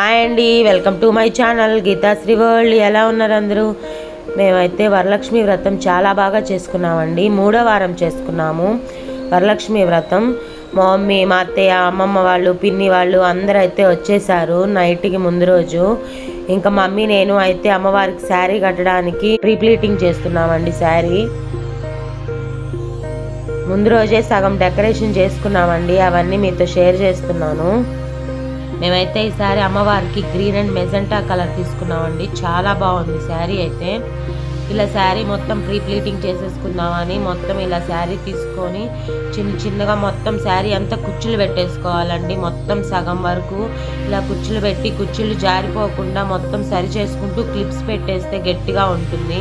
Hi అండి welcome to my channel Geethasri world. ఎలా ఉన్నారు అందరూ? మేమైతే వరలక్ష్మి వ్రతం చాలా బాగా చేసుకున్నామండి. మూడో వారం చేసుకున్నాము. వరలక్ష్మి వ్రతం. మా మమ్మీ మా అత్తయ్య అమ్మమ్మ వాళ్ళు పిన్ని వాళ్ళు అందరూ అయితే వచ్చేసారు నైట్కి ముందు రోజు. ఇంకా మమ్మీ నేను అయితే అమ్మవారికి శారీ కట్టడానికి ప్రీప్లీటింగ్ చేస్తున్నామండి శారీ. ముందు రోజే సగం డెకరేషన్ చేసుకున్నామండి. అవన్నీ మీతో షేర్ చేస్తున్నాను. మేమైతే ఈ శారీ అమ్మవారికి గ్రీన్ అండ్ మెజెంటా కలర్ తీసుకున్నామండి. చాలా బాగుంది శారీ అయితే. ఇలా శారీ మొత్తం ప్రీ ప్లీటింగ్ చేసేసుకుందామని మొత్తం ఇలా శారీ తీసుకొని చిన్న చిన్నగా మొత్తం శారీ అంతా కుచ్చులు పెట్టేసుకోవాలండి. మొత్తం సగం వరకు ఇలా కుచ్చులు పెట్టి కుచ్చులు జారిపోకుండా మొత్తం సరి చేసుకుంటూ క్లిప్స్ పెట్టేస్తే గట్టిగా ఉంటుంది.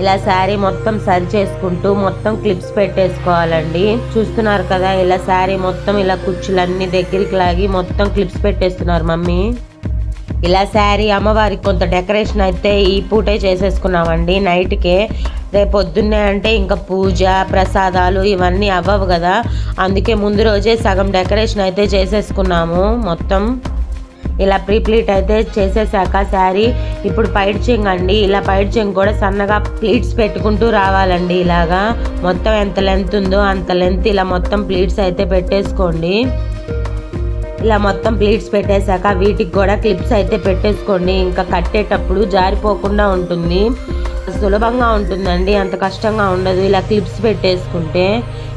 ఇలా శారీ మొత్తం సరి చేసుకుంటూ మొత్తం క్లిప్స్ పెట్టేసుకోవాలండి. చూస్తున్నారు కదా ఇలా శారీ మొత్తం ఇలా కుచ్చులన్నీ దగ్గరికి లాగి మొత్తం క్లిప్స్ పెట్టేస్తున్నారు మమ్మీ. ఇలా శారీ అమ్మవారికి కొంత డెకరేషన్ అయితే ఈ పూటే చేసేసుకున్నామండి నైట్కే. రేపు పొద్దున్నే అంటే ఇంకా పూజ ప్రసాదాలు ఇవన్నీ అవ్వవు కదా. అందుకే ముందు రోజే సగం డెకరేషన్ అయితే చేసేసుకున్నాము మొత్తం. ఇలా ప్రీప్లీట్ అయితే చేసేసాక శారీ. ఇప్పుడు పైట్ చెంగ్ అండి. ఇలా పైట్ చెంగ్ కూడా సన్నగా ప్లీట్స్ పెట్టుకుంటూ రావాలండి ఇలాగా. మొత్తం ఎంత లెంత్ ఉందో అంత లెంత్ ఇలా మొత్తం ప్లీట్స్ అయితే పెట్టేసుకోండి. ఇలా మొత్తం ప్లీట్స్ పెట్టేశాక వీటికి కూడా క్లిప్స్ అయితే పెట్టేసుకోండి. ఇంకా కట్టేటప్పుడు జారిపోకుండా ఉంటుంది. సులభంగా ఉంటుందండి అంత కష్టంగా ఉండదు. ఇలా క్లిప్స్ పెట్టేసుకుంటే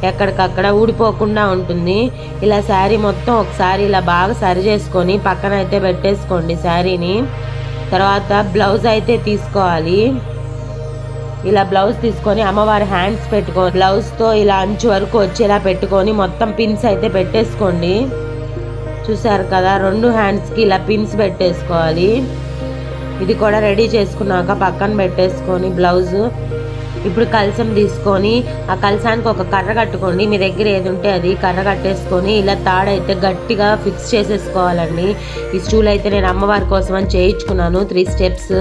ఎక్కడికక్కడ ఊడిపోకుండా ఉంటుంది. ఇలా శారీ మొత్తం ఒకసారి ఇలా బాగా సరి చేసుకొని పక్కన అయితే పెట్టేసుకోండి శారీని. తర్వాత బ్లౌజ్ అయితే తీసుకోవాలి. ఇలా బ్లౌజ్ తీసుకొని అమ్మవారి హ్యాండ్స్ పెట్టుకో బ్లౌజ్తో ఇలా అంచు వరకు వచ్చేలా పెట్టుకొని మొత్తం పిన్స్ అయితే పెట్టేసుకోండి. చూసారు కదా రెండు హ్యాండ్స్కి ఇలా పిన్స్ పెట్టేసుకోవాలి. ఇది కూడా రెడీ చేసుకున్నాక పక్కన పెట్టేసుకొని బ్లౌజు ఇప్పుడు కలసం తీసుకొని ఆ కలసానికి ఒక కర్ర కట్టుకోండి. మీ దగ్గర ఏది ఉంటే అది కర్ర కట్టేసుకొని ఇలా తాడైతే గట్టిగా ఫిక్స్ చేసేసుకోవాలండి. ఈ స్టూల్ అయితే నేను అమ్మవారి కోసం అని చేయించుకున్నాను. త్రీ స్టెప్స్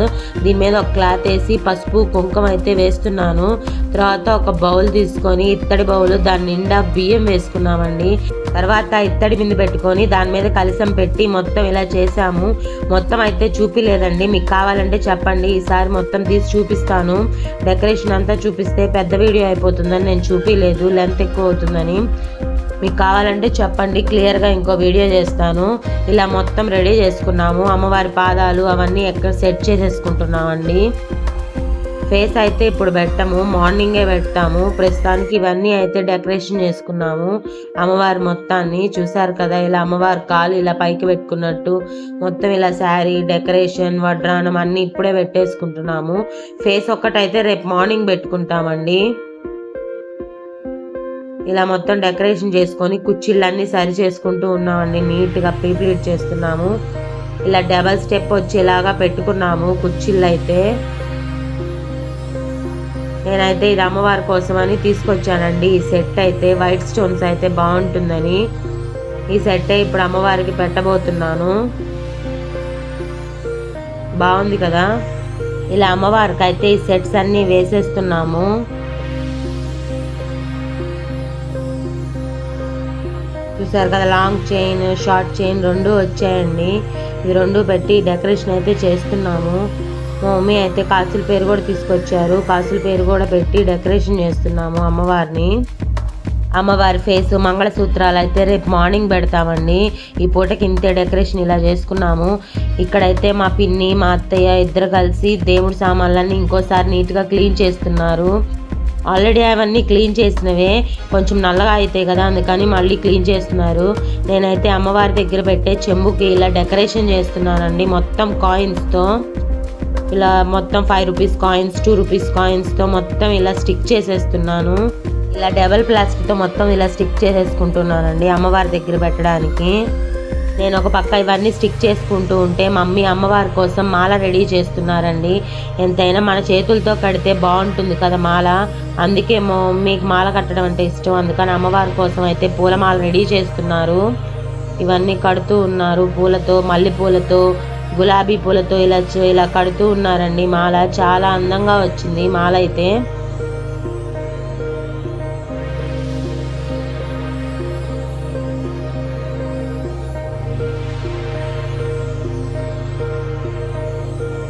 దీని మీద ఒక క్లాత్ వేసి పసుపు కుంకుమ అయితే వేస్తున్నాను. తర్వాత ఒక బౌల్ తీసుకొని ఇత్తడి బౌల్ దాని నిండా బియ్యం వేసుకున్నామండి. తర్వాత ఇత్తడి బింది పెట్టుకొని దాని మీద కలసం పెట్టి మొత్తం ఇలా చేసాము మొత్తం అయితే చూపిలేదండి. మీకు కావాలంటే చెప్పండి. ఈసారి మొత్తం తీసి చూపిస్తాను. డెకరేషన్ అంతా చూపిస్తే పెద్ద వీడియో అయిపోతుందని నేను చూపించలేదు లెంత్ ఎక్కువ అవుతుందని. మీకు కావాలంటే చెప్పండి క్లియర్గా ఇంకో వీడియో చేస్తాను. ఇలా మొత్తం రెడీ చేసుకున్నాము. అమ్మవారి పాదాలు అవన్నీ ఎక్కడ సెట్ చేసేసుకుంటున్నామండి? ఫేస్ అయితే ఇప్పుడు పెట్టము మార్నింగే పెడతాము. ప్రస్తుతానికి ఇవన్నీ అయితే డెకరేషన్ చేసుకున్నాము. అమ్మవారి మొత్తాన్ని చూసారు కదా ఇలా అమ్మవారి కాలు ఇలా పైకి పెట్టుకున్నట్టు మొత్తం ఇలా శారీ డెకరేషన్ వడ్రానం అన్నీ ఇప్పుడే పెట్టేసుకుంటున్నాము. ఫేస్ ఒక్కటైతే రేపు మార్నింగ్ పెట్టుకుంటామండి. ఇలా మొత్తం డెకరేషన్ చేసుకొని కుర్చీళ్ళన్నీ సరి చేసుకుంటూ ఉన్నామండి. నీట్గా ప్రీప్లీట్ చేస్తున్నాము. ఇలా డబల్ స్టెప్ వచ్చేలాగా పెట్టుకున్నాము కుర్చీళ్ళు అయితే నేనైతే ఇది అమ్మవారి కోసమని తీసుకొచ్చానండి. ఈ సెట్ అయితే వైట్ స్టోన్స్ అయితే బాగుంటుందని. ఈ సెట్ ఇప్పుడు అమ్మవారికి పెట్టబోతున్నాను. బాగుంది కదా? ఇలా అమ్మవారికి అయితే ఈ సెట్స్ అన్నీ వేసేస్తున్నాము. చూసారు కదా లాంగ్ చైన్ షార్ట్ చైన్ రెండు వచ్చాయండి. ఇది రెండు పెట్టి డెకరేషన్ అయితే చేస్తున్నాము. మా మమ్మీ అయితే కాసుల పేరు కూడా తీసుకొచ్చారు. కాసుల పేరు కూడా పెట్టి డెకరేషన్ చేస్తున్నాము అమ్మవారిని. అమ్మవారి ఫేస్ మంగళసూత్రాలు అయితే రేపు మార్నింగ్ పెడతామండి. ఈ పూటకి ఇంతే డెకరేషన్ ఇలా చేసుకున్నాము. ఇక్కడైతే మా పిన్ని మా అత్తయ్య ఇద్దరు కలిసి దేవుడి సామాన్లన్నీ ఇంకోసారి నీట్గా క్లీన్ చేస్తున్నారు. ఆల్రెడీ అవన్నీ క్లీన్ చేసినవే. కొంచెం నల్లగా అవుతాయి కదా అందుకని మళ్ళీ క్లీన్ చేస్తున్నారు. నేనైతే అమ్మవారి దగ్గర పెట్టే చెంబుకి ఇలా డెకరేషన్ చేస్తున్నానండి మొత్తం కాయిన్స్తో. ఇలా మొత్తం five rupees coins two rupees కాయిన్స్తో మొత్తం ఇలా స్టిక్ చేసేస్తున్నాను. ఇలా డబల్ ప్లాస్టిక్తో మొత్తం ఇలా స్టిక్ చేసేసుకుంటున్నానండి అమ్మవారి దగ్గర పెట్టడానికి. నేను ఒక పక్క ఇవన్నీ స్టిక్ చేసుకుంటూ ఉంటే మమ్మీ అమ్మవారి కోసం మాల రెడీ చేస్తున్నారండి. ఎంతైనా మన చేతులతో కడితే బాగుంటుంది కదా మాల. అందుకే మీకు మాల కట్టడం అంటే ఇష్టం. అందుకని అమ్మవారి కోసం అయితే పూలమాల రెడీ చేస్తున్నారు. ఇవన్నీ కడుతూ ఉన్నారు పూలతో మల్లెపూలతో గులాబీ పూలతో ఇలా ఇలా కడుతూ ఉన్నారండి. మాల చాలా అందంగా వచ్చింది. మాల అయితే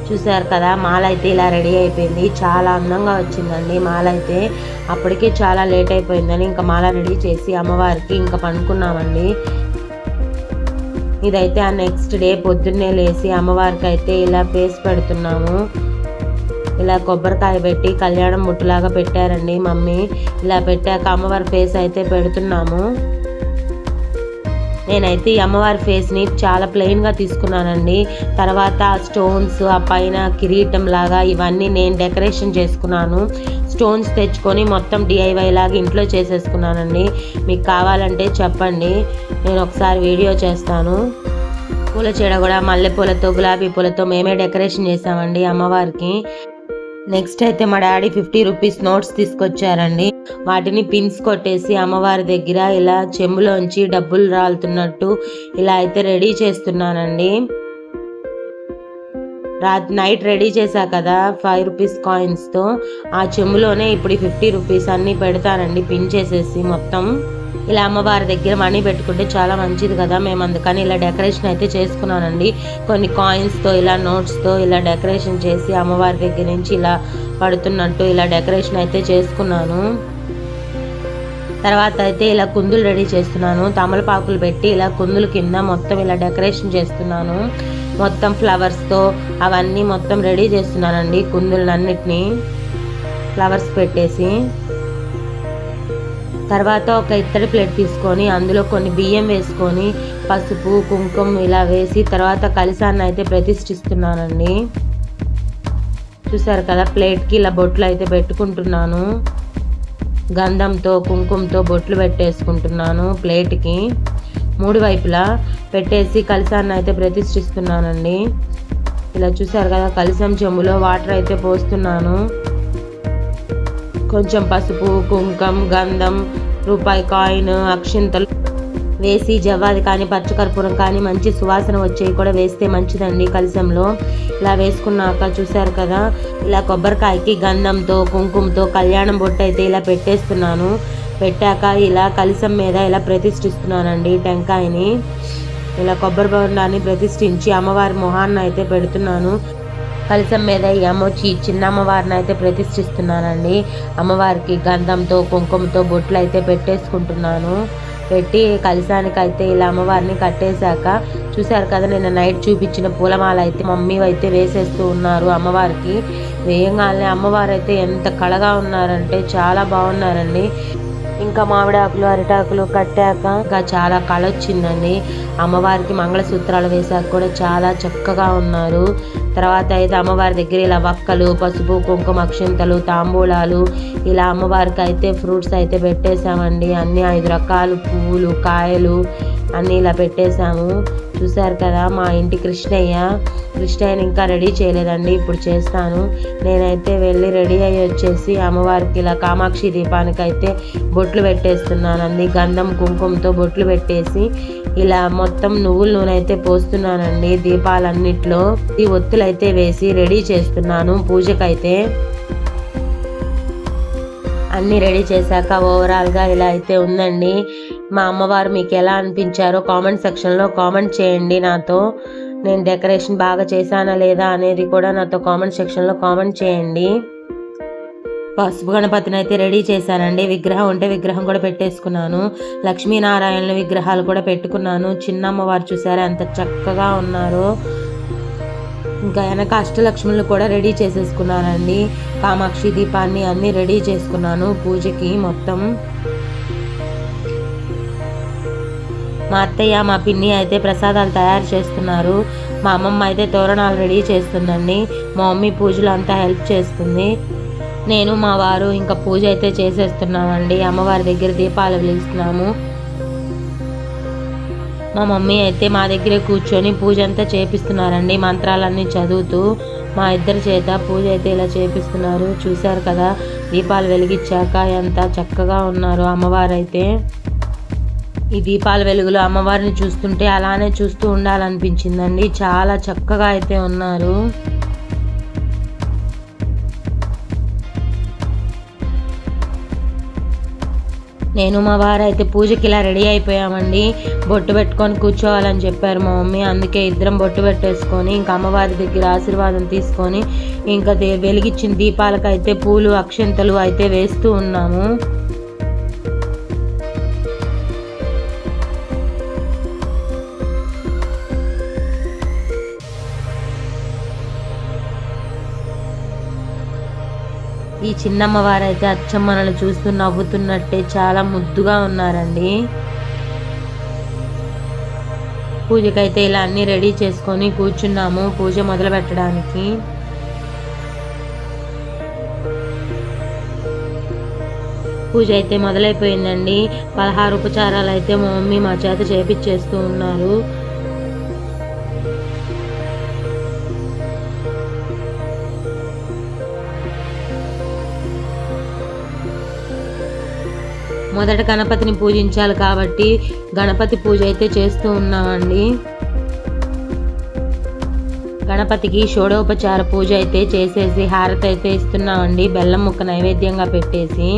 చూసారు కదా మాల అయితే ఇలా రెడీ అయిపోయింది. చాలా అందంగా వచ్చిందండి మాల అయితే. అప్పటికే చాలా లేట్ అయిపోయిందని ఇంకా మాల రెడీ చేసి అమ్మవారికి ఇంకా పనుకున్నామండి ఇదైతే ఆ నెక్స్ట్ డే పొద్దున్నే లేచి అమ్మవారికి అయితే ఇలా పేసి పెడుతున్నాము. ఇలా కొబ్బరికాయ పెట్టి కళ్యాణం ముట్టులాగా పెట్టారండి మమ్మీ. ఇలా పెట్టాక అమ్మవారి ఫేస్ అయితే పెడుతున్నాము. నేనైతే ఈ అమ్మవారి ఫేస్ని చాలా ప్లెయిన్గా తీసుకున్నానండి. తర్వాత స్టోన్స్ ఆ పైన కిరీటం లాగా ఇవన్నీ నేను డెకరేషన్ చేసుకున్నాను. స్టోన్స్ తెచ్చుకొని మొత్తం డిఐవై లాగా ఇంట్లో చేసేసుకున్నానండి. మీకు కావాలంటే చెప్పండి. నేను ఒకసారి వీడియో చేస్తాను. పూల చీడ కూడా మల్లెపూలతో గులాబీ పూలతో మేమే డెకరేషన్ చేసామండి అమ్మవారికి. నెక్స్ట్ అయితే మా డాడీ ఫిఫ్టీ రూపీస్ నోట్స్ తీసుకొచ్చారండి. వాటిని పిన్స్ కొట్టేసి అమ్మవారి దగ్గర ఇలా చెంబులోంచి డబ్బులు రాలుతున్నట్టు ఇలా అయితే రెడీ చేస్తున్నానండి. రాత్రి నైట్ రెడీ చేశా కదా ఫైవ్ రూపీస్ కాయిన్స్తో ఆ చెంబులోనే ఇప్పుడు ఫిఫ్టీ రూపీస్ అన్నీ పెడతానండి పిన్ చేసేసి మొత్తం. ఇలా అమ్మవారి దగ్గర మనీ పెట్టుకుంటే చాలా మంచిది కదా. మేము అందుకని ఇలా డెకరేషన్ అయితే చేసుకున్నానండి. కొన్ని కాయిన్స్తో ఇలా నోట్స్తో ఇలా డెకరేషన్ చేసి అమ్మవారి దగ్గర నుంచి ఇలా పడుతున్నట్టు ఇలా డెకరేషన్ అయితే చేసుకున్నాను. తర్వాత అయితే ఇలా కుందులు రెడీ చేస్తున్నాను. తమలపాకులు పెట్టి ఇలా కుందులు కింద మొత్తం ఇలా డెకరేషన్ చేస్తున్నాను. మొత్తం ఫ్లవర్స్తో అవన్నీ మొత్తం రెడీ చేస్తున్నానండి కుందులన్నిటినీ ఫ్లవర్స్ పెట్టేసి తర్వాత ఒక ఇత్తడి ప్లేట్ తీసుకొని అందులో కొన్ని బియ్యం వేసుకొని పసుపు కుంకుమ ఇలా వేసి తర్వాత కలిసాన్ని అయితే ప్రతిష్ఠిస్తున్నానండి. చూసారు కదా ప్లేట్కి ఇలా బొట్లు అయితే పెట్టుకుంటున్నాను. గంధంతో కుంకుమతో బొట్లు పెట్టేసుకుంటున్నాను ప్లేట్కి. మూడు వైపులా పెట్టేసి కలిసాన్ని అయితే ప్రతిష్ఠిస్తున్నానండి. ఇలా చూసారు కదా కలిసం చెంబులో వాటర్ అయితే పోస్తున్నాను. కొంచెం పసుపు కుంకం గంధం రూపాయి కాయిన్ అక్షింతలు వేసి జవ్వాది కానీ పచ్చకర్పూరం కానీ మంచి సువాసన వచ్చేవి కూడా వేస్తే మంచిదండి కలిసంలో. ఇలా వేసుకున్నాక చూశారు కదా ఇలా కొబ్బరికాయకి గంధంతో కుంకుమతో కళ్యాణం బొట్టు అయితే ఇలా పెట్టేస్తున్నాను. పెట్టాక ఇలా కలిసం మీద ఇలా ప్రతిష్ఠిస్తున్నానండి టెంకాయని. ఇలా కొబ్బరి బొండాన్ని ప్రతిష్ఠించి అమ్మవారి మొహాన్ని అయితే పెడుతున్నాను. కలసం మీద ఈ అమ్మొచ్చి చిన్న అమ్మవారిని అయితే ప్రతిష్ఠిస్తున్నానండి. అమ్మవారికి గంధంతో కుంకుమతో బొట్లు అయితే పెట్టేసుకుంటున్నాను. పెట్టి కలిసానికి అయితే ఇలా అమ్మవారిని కట్టేశాక చూశారు కదా నిన్న నైట్ చూపించిన పూలమాల అయితే మమ్మీ అయితే వేసేస్తూ ఉన్నారు అమ్మవారికి. వేయంగానే అమ్మవారు అయితే ఎంత కళగా ఉన్నారంటే చాలా బాగున్నారండి. ఇంకా మామిడాకులు అరిటాకులు కట్టాక ఇంకా చాలా కళ వచ్చిందండి అమ్మవారికి మంగళసూత్రాలు వేశాక కూడా చాలా చక్కగా ఉన్నారు. తర్వాత అయితే అమ్మవారి దగ్గర ఇలా వక్కలు పసుపు కుంకుమ అక్షింతలు తాంబూలాలు ఇలా అమ్మవారికి అయితే ఫ్రూట్స్ అయితే పెట్టేశామండి. అన్ని ఐదు రకాలు పువ్వులు కాయలు అన్నీ ఇలా పెట్టేశాము. చూసారు కదా మా ఇంటి కృష్ణయ్య. కృష్ణయ్యని ఇంకా రెడీ చేయలేదండి. ఇప్పుడు చేస్తాను. నేనైతే వెళ్ళి రెడీ అయ్యి వచ్చేసి అమ్మవారికి ఇలా కామాక్షి దీపానికి అయితే బొట్లు పెట్టేస్తున్నానండి. గంధం కుంకుమతో బొట్లు పెట్టేసి ఇలా మొత్తం నువ్వుల నూనె అయితే పోస్తున్నానండి దీపాలన్నిట్లో. ఈ ఒత్తులు అయితే వేసి రెడీ చేస్తున్నాను పూజకైతే. అన్నీ రెడీ చేశాక ఓవరాల్గా ఇలా అయితే ఉందండి. మా అమ్మవారు మీకు ఎలా అనిపించారో కామెంట్ సెక్షన్లో కామెంట్ చేయండి నాతో. నేను డెకరేషన్ బాగా చేశానా లేదా అనేది కూడా నాతో కామెంట్ సెక్షన్లో కామెంట్ చేయండి. పసుపు గణపతిని అయితే రెడీ చేశానండి. విగ్రహం ఉంటే విగ్రహం కూడా పెట్టేసుకున్నాను. లక్ష్మీనారాయణ విగ్రహాలు కూడా పెట్టుకున్నాను. చిన్న అమ్మవారు చూసారా ఎంత చక్కగా ఉన్నారు. ఇంకా వెనక అష్టలక్ష్ములు కూడా రెడీ చేసేసుకున్నానండి. కామాక్షి దీపాన్ని అన్నీ రెడీ చేసుకున్నాను. పూజకి మొత్తం మా అత్తయ్య మా పిన్ని అయితే ప్రసాదాలు తయారు చేస్తున్నారు. మా అమ్మమ్మ అయితే తోరణాలు రెడీ చేస్తుందండి. మా మమ్మీ పూజలు అంతా హెల్ప్ చేస్తుంది. నేను మా వారు ఇంకా పూజ అయితే చేసేస్తున్నామండి. అమ్మవారి దగ్గర దీపాలు వెలిగిస్తున్నాము. మా మమ్మీ అయితే మా దగ్గరే కూర్చొని పూజ అంతా చేపిస్తున్నారండి. మంత్రాలన్నీ చదువుతూ మా ఇద్దరి చేత పూజ అయితే ఇలా చేపిస్తున్నారు. చూశారు కదా దీపాలు వెలిగించాక ఎంత చక్కగా ఉన్నారు అమ్మవారు అయితే ఈ దీపాల వెలుగులో అమ్మవారిని చూస్తుంటే అలానే చూస్తూ ఉండాలనిపించిందండి. చాలా చక్కగా అయితే ఉన్నారు. నేను మా వారు అయితే పూజకి ఇలా రెడీ అయిపోయామండి. బొట్టు పెట్టుకొని కూర్చోవాలని చెప్పారు మా మమ్మీ. అందుకే ఇద్దరం బొట్టు పెట్టేసుకొని ఇంకా అమ్మవారి దగ్గర ఆశీర్వాదం తీసుకొని ఇంకా దే- వెలిగించిన దీపాలకు అయితే పూలు అక్షంతలు అయితే వేస్తూ ఉన్నాము. ఈ చిన్నమ్మవారు అయితే అచ్చం మనల్ని చూస్తూ నవ్వుతున్నట్టే చాలా ముద్దుగా ఉన్నారండి. పూజకైతే ఇలా అన్ని రెడీ చేసుకొని కూర్చున్నాము పూజ మొదలు పెట్టడానికి పూజ అయితే మొదలైపోయిందండి. పదహారు ఉపచారాలు అయితే మా మమ్మీ మా చేత చేపించేస్తూ ఉన్నారు. మొదట గణపతిని పూజించాలి కాబట్టి గణపతి పూజ అయితే చేస్తూ ఉన్నామండి. గణపతికి షోడోపచార పూజ అయితే చేసేసి హారతి అయితే ఇస్తున్నామండి. బెల్లం ముక్క నైవేద్యంగా పెట్టేసి.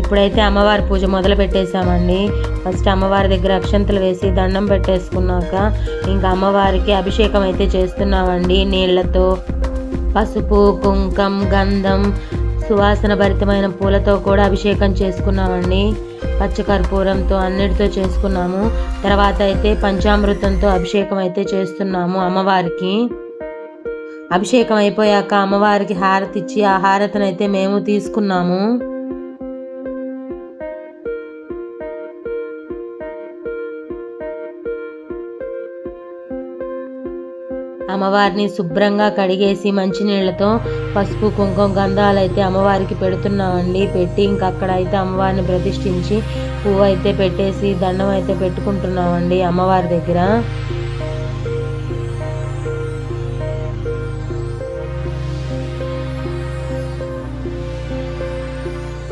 ఇప్పుడైతే అమ్మవారి పూజ మొదలు పెట్టేశామండి. ఫస్ట్ అమ్మవారి దగ్గర అక్షంతలు వేసి దండం పెట్టేసుకున్నాక ఇంకా అమ్మవారికి అభిషేకం అయితే చేస్తున్నామండి. నీళ్ళతో పసుపు కుంకం గంధం సువాసన భరితమైన పూలతో కూడా అభిషేకం చేసుకున్నామండి. పచ్చకర్పూరంతో అన్నిటితో చేసుకున్నాము. తర్వాత అయితే పంచామృతంతో అభిషేకం అయితే చేస్తున్నాము అమ్మవారికి. అభిషేకం అయిపోయాక అమ్మవారికి హారతి ఇచ్చి ఆ హారతనైతే అయితే మేము తీసుకున్నాము. అమ్మవారిని శుభ్రంగా కడిగేసి మంచినీళ్ళతో పసుపు కుంకుమ గంధాలు అయితే అమ్మవారికి పెడుతున్నామండి. పెట్టి ఇంకా అక్కడ అయితే అమ్మవారిని ప్రతిష్ఠించి పువ్వు అయితే పెట్టేసి దండం అయితే పెట్టుకుంటున్నామండి అమ్మవారి దగ్గర.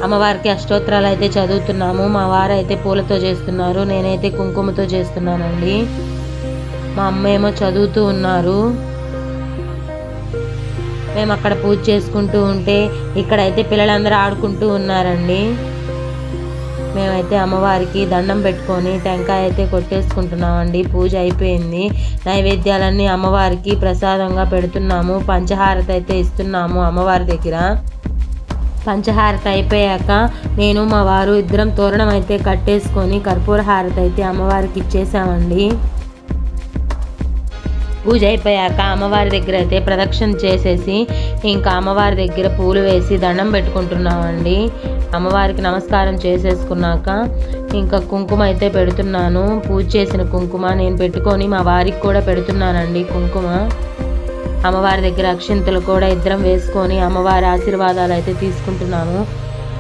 అమ్మవారికి అష్టోత్తరాలు అయితే చదువుతున్నాము. మా వారు అయితే పూలతో చేస్తున్నారు. నేనైతే కుంకుమతో చేస్తున్నానండి. మా అమ్మ ఏమో చదువుతూ ఉన్నారు. మేము అక్కడ పూజ చేసుకుంటూ ఉంటే ఇక్కడైతే పిల్లలందరూ ఆడుకుంటూ ఉన్నారండి. మేమైతే అమ్మవారికి దండం పెట్టుకొని టెంకాయ అయితే కొట్టేసుకుంటున్నామండి. పూజ అయిపోయింది. నైవేద్యాలన్నీ అమ్మవారికి ప్రసాదంగా పెడుతున్నాము. పంచహారత అయితే ఇస్తున్నాము అమ్మవారి దగ్గర. పంచహారత అయిపోయాక నేను మా వారు ఇద్దరం తోరణం అయితే కట్టేసుకొని కర్పూర హారత అయితే అమ్మవారికి ఇచ్చేసామండి. పూజ అయిపోయాక అమ్మవారి దగ్గర అయితే ప్రదక్షిణ చేసేసి ఇంకా అమ్మవారి దగ్గర పూలు వేసి దండం పెట్టుకుంటున్నామండి. అమ్మవారికి నమస్కారం చేసేసుకున్నాక ఇంకా కుంకుమ అయితే పెడుతున్నాను. పూజ చేసిన కుంకుమ నేను పెట్టుకొని మా వారికి కూడా పెడుతున్నానండి కుంకుమ. అమ్మవారి దగ్గర అక్షింతలు కూడా ఇద్దరం వేసుకొని అమ్మవారి ఆశీర్వాదాలు అయితే తీసుకుంటున్నాము.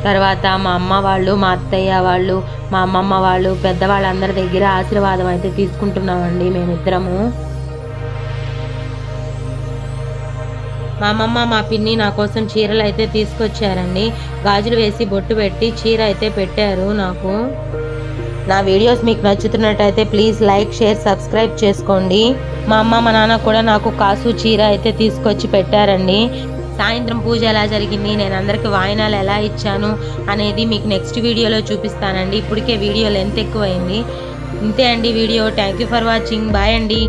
తర్వాత మా అమ్మ వాళ్ళు మా అత్తయ్య వాళ్ళు మా అమ్మమ్మ వాళ్ళు పెద్దవాళ్ళందరి దగ్గర ఆశీర్వాదం అయితే తీసుకుంటున్నామండి మేమిద్దరము. మా అమ్మమ్మ మా పిన్ని నా కోసం చీరలు అయితే తీసుకొచ్చారండి. గాజులు వేసి బొట్టు పెట్టి చీర అయితే పెట్టారు నాకు. నా వీడియోస్ మీకు నచ్చుతున్నట్టయితే ప్లీజ్ లైక్ షేర్ సబ్స్క్రైబ్ చేసుకోండి. మా అమ్మ మా నాన్న కూడా నాకు కాసు చీర అయితే తీసుకొచ్చి పెట్టారండి. సాయంత్రం పూజ ఎలా జరిగింది? నేను అందరికి వాయినాలు ఎలా ఇచ్చాను అనేది మీకు నెక్స్ట్ వీడియోలో చూపిస్తానండి. ఇప్పటికే వీడియో లెంత్ ఎక్కువైంది. ఇంతే అండి video. Thank you for watching bye అండి.